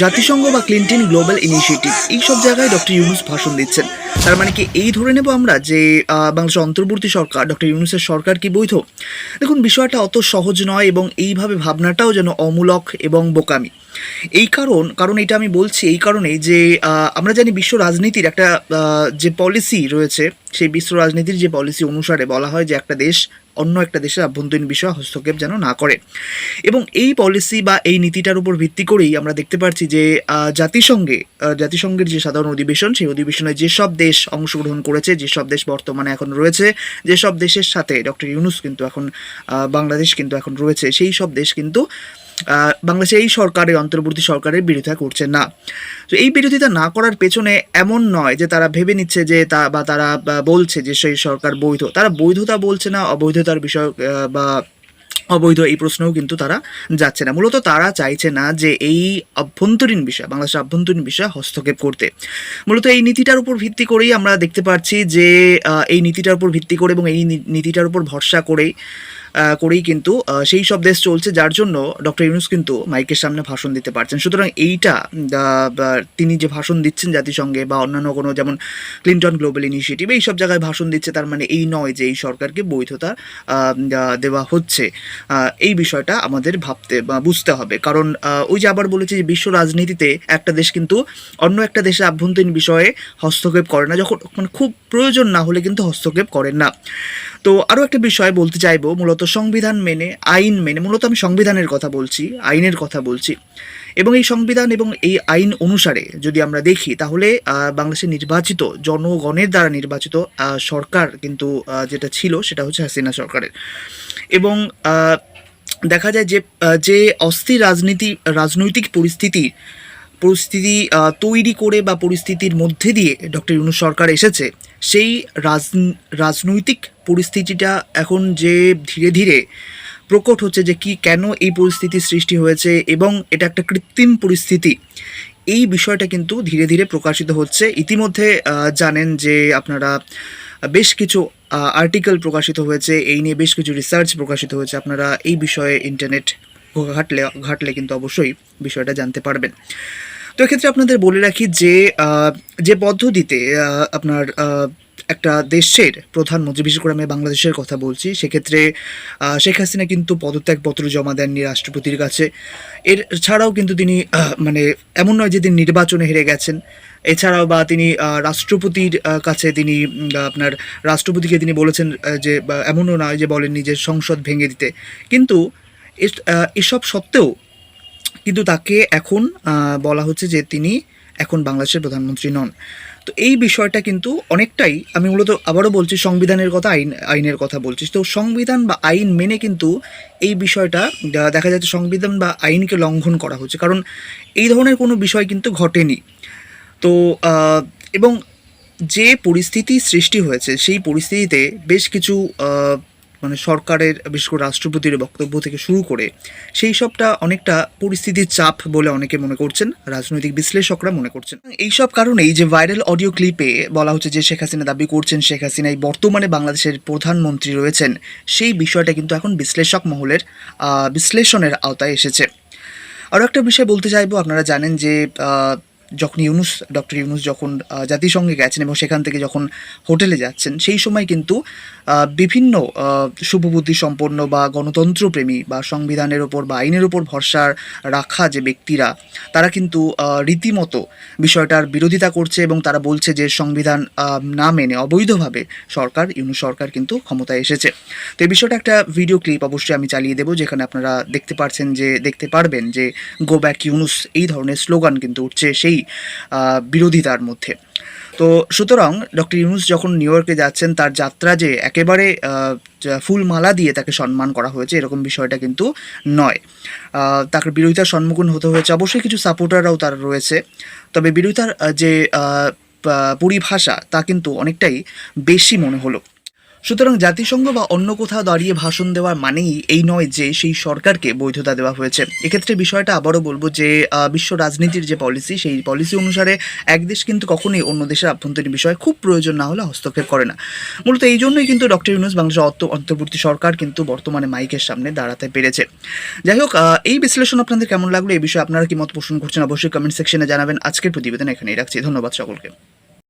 জাতিসংঘ বা Clinton global initiative এই সব জায়গায় ডক্টর ইউনুস ভাষণ দিচ্ছেন। তার মানে কি এই ধরে নেব আমরা যে বাংলাদেশের অন্তর্বর্তী সরকার, ডক্টর ইউনুসের সরকার কি বৈধ? দেখুন, বিষয়টা অত সহজ নয় এবং এইভাবে ভাবনাটাও যেন অমূলক এবং বোকামি। এই কারণ কারণ এটা আমি বলছি, এই কারণেই যে আমরা জানি বিশ্ব রাজনীতির একটা যে পলিসি রয়েছে, সেই বিশ্ব রাজনীতির যে পলিসি অনুসারে বলা হয় যে একটা দেশ অন্য একটা দেশের আভ্যন্তরীণ বিষয়ে হস্তক্ষেপ যেন না করে। এবং এই পলিসি বা এই নীতিটার উপর ভিত্তি করেই আমরা দেখতে পাচ্ছি যে জাতিসংঘে জাতিসংঘের যে সাধারণ অধিবেশন, সেই অধিবেশনে যেসব দেশ অংশগ্রহণ করেছে, যেসব দেশ বর্তমানে এখন রয়েছে, যেসব দেশের সাথে ডক্টর ইউনুস কিন্তু এখন বাংলাদেশ কিন্তু এখন রয়েছে, সেই সব দেশ কিন্তু আহ, বাংলাদেশের এই সরকারের অন্তর্বর্তী সরকারের বিরোধিতা করছে না। তো এই বিরোধিতা না করার পেছনে এমন নয় যে তারা ভেবে নিচ্ছে যে তা বা তারা বলছে যে সেই সরকার বৈধ। তারা বৈধতা বলছে না অবৈধতার বিষয় বা অবৈধ এই প্রশ্নও কিন্তু তারা যাচ্ছে না। মূলত তারা চাইছে না যে এই অভ্যন্তরীণ বিষয় বাংলাদেশের অভ্যন্তরীণ বিষয়ে হস্তক্ষেপ করতে। মূলত এই নীতিটার উপর ভিত্তি করেই আমরা দেখতে পাচ্ছি যে এই নীতিটার উপর ভিত্তি করে এবং এই নীতিটার উপর ভরসা করেই করেই কিন্তু সেই সব দেশ চলছে, যার জন্য ডক্টর ইউনুস কিন্তু মাইকের সামনে ভাষণ দিতে পারছেন। সুতরাং এইটা তিনি যে ভাষণ দিচ্ছেন জাতিসংঘে বা অন্যান্য কোনো যেমন ক্লিন্টন গ্লোবাল ইনিশিয়েটিভ এই সব জায়গায় ভাষণ দিচ্ছে, তার মানে এই নয় যে এই সরকারকে বৈধতা দেওয়া হচ্ছে। এই বিষয়টা আমাদের ভাবতে বা বুঝতে হবে। কারণ ওই যে আবার বলেছি যে বিশ্ব রাজনীতিতে একটা দেশ কিন্তু অন্য একটা দেশের আভ্যন্তরীণ বিষয়ে হস্তক্ষেপ করে না, যখন মানে খুব প্রয়োজন না হলে কিন্তু হস্তক্ষেপ করেন না। তো আরও একটা বিষয় বলতে চাইব, মূলত সংবিধান মেনে, আইন মেনে, মূলত আমি সংবিধানের কথা বলছি, আইনের কথা বলছি। এবং এই সংবিধান এবং এই আইন অনুসারে যদি আমরা দেখি, তাহলে বাংলাদেশের নির্বাচিত জনগণের দ্বারা নির্বাচিত সরকার কিন্তু যেটা ছিল সেটা হচ্ছে হাসিনা সরকারের। এবং দেখা যায় যে যে অস্থির রাজনীতি, রাজনৈতিক পরিস্থিতি পরিস্থিতি তৈরি করে বা পরিস্থিতির মধ্যে দিয়ে ডক্টর ইউনুস সরকার এসেছে সেই রাজ, রাজনৈতিক পরিস্থিতিটা এখন যে ধীরে ধীরে প্রকট হচ্ছে যে কি, কেন এই পরিস্থিতির সৃষ্টি হয়েছে এবং এটা একটা কৃত্রিম পরিস্থিতি, এই বিষয়টা কিন্তু ধীরে ধীরে প্রকাশিত হচ্ছে। ইতিমধ্যে জানেন যে আপনারা বেশ কিছু আর্টিকেল প্রকাশিত হয়েছে, এই নিয়ে বেশ কিছু রিসার্চ প্রকাশিত হয়েছে। আপনারা এই বিষয়ে ইন্টারনেট ঘাটলে ঘাটলে কিন্তু অবশ্যই বিষয়টা জানতে পারবেন। তো এক্ষেত্রে আপনাদের বলে রাখি যে যে পদ্ধতিতে আপনার একটা দেশের প্রধানমন্ত্রী বিশেষ করে আমি বাংলাদেশের কথা বলছি, সেক্ষেত্রে শেখ হাসিনা কিন্তু পদত্যাগপত্র জমা দেননি রাষ্ট্রপতির কাছে। এর ছাড়াও কিন্তু তিনি মানে এমন নয় যে তিনি নির্বাচনে হেরে গেছেন। এছাড়াও বা তিনি রাষ্ট্রপতির কাছে তিনি আপনার রাষ্ট্রপতিকে তিনি বলেছেন যে এমনও নয় যে বলেননি যে সংসদ ভেঙে দিতে। কিন্তু এস- এসব সত্ত্বেও কিন্তু তাকে এখন বলা হচ্ছে যে তিনি এখন বাংলাদেশের প্রধানমন্ত্রী নন। তো এই বিষয়টা কিন্তু অনেকটাই, আমি মূলত আবারও বলছি সংবিধানের কথা, আইন, আইনের কথা বলছি। তো সংবিধান বা আইন মেনে কিন্তু এই বিষয়টা দেখা যাচ্ছে সংবিধান বা আইনকে লঙ্ঘন করা হচ্ছে। কারণ এই ধরনের কোনো বিষয় কিন্তু ঘটেনি। তো এবং যে পরিস্থিতি সৃষ্টি হয়েছে, সেই পরিস্থিতিতে বেশ কিছু মানে সরকারের, বিশেষ করে রাষ্ট্রপতির বক্তব্য থেকে শুরু করে সেই সবটা অনেকটা পরিস্থিতির চাপ বলে অনেকে মনে করছেন, রাজনৈতিক বিশ্লেষকরা মনে করছেন। এইসব কারণেই যে ভাইরাল অডিও ক্লিপে বলা হচ্ছে যে শেখ হাসিনা দাবি করছেন, শেখ হাসিনা এই বর্তমানে বাংলাদেশের প্রধানমন্ত্রী রয়েছেন, সেই বিষয়টা কিন্তু এখন বিশ্লেষক মহলের বিশ্লেষণের আওতায় এসেছে। আরও একটা বিষয় বলতে চাইব, আপনারা জানেন যে যখন ইউনুস, ডক্টর ইউনুস যখন জাতিসংঘে গেছেন এবং সেখান থেকে যখন হোটেলে যাচ্ছেন, সেই সময় কিন্তু বিভিন্ন শুভবুদ্ধি সম্পন্ন বা গণতন্ত্রপ্রেমী বা সংবিধানের ওপর বা আইনের ওপর ভরসা রাখা যে ব্যক্তিরা, তারা কিন্তু রীতিমতো বিষয়টার বিরোধিতা করছে এবং তারা বলছে যে সংবিধান না মেনে অবৈধভাবে সরকার, ইউনুস সরকার কিন্তু ক্ষমতায় এসেছে। তো এই বিষয়টা একটা ভিডিও ক্লিপ অবশ্যই আমি চালিয়ে দেবো, যেখানে আপনারা দেখতে পারছেন যে, দেখতে পারবেন যে গো ব্যাক ইউনুস এই ধরনের স্লোগান কিন্তু উঠছে, সেই বিরোধিতার মধ্যে। তো সুতরাং ডক্টর ইউনুস যখন নিউ ইয়র্কে যাচ্ছেন, তার যাত্রা যে একেবারে ফুলমালা দিয়ে তাকে সম্মান করা হয়েছে, এরকম বিষয়টা কিন্তু নয়। তাকে বিরোধিতার সম্মুখীন হতে হয়েছে। অবশ্যই কিছু সাপোর্টাররাও তার রয়েছে। তবে বিরোধিতার যে পরিভাষা তা কিন্তু অনেকটাই বেশি মনে হলো। সুতরাং জাতিসংঘ বা অন্য কোথাও দাঁড়িয়ে ভাষণ দেওয়ার মানেই এই নয় যে সেই সরকারকে বৈধতা দেওয়া হয়েছে। এক্ষেত্রে বিষয়টা আবারও বলব যে বিশ্ব রাজনীতির যে পলিসি, সেই পলিসি অনুসারে এক দেশ কিন্তু কখনোই অন্য দেশের আভ্যন্তরীণ বিষয়ে খুব প্রয়োজন না হলে হস্তক্ষেপ করে না। মূলত এই জন্যই কিন্তু ডক্টর ইউনুস বাংলাদেশের অন্তর্বর্তী সরকার কিন্তু বর্তমানে মাইকের সামনে দাঁড়াতে পেরেছে। যাই হোক এই বিশ্লেষণ আপনাদের কেমন লাগল এই বিষয়ে আপনারা কি মত পোষণ করছেন অবশ্যই কমেন্ট সেকশনে জানাবেন। আজকের প্রতিবেদন এখানেই রাখছি। ধন্যবাদ সকলকে।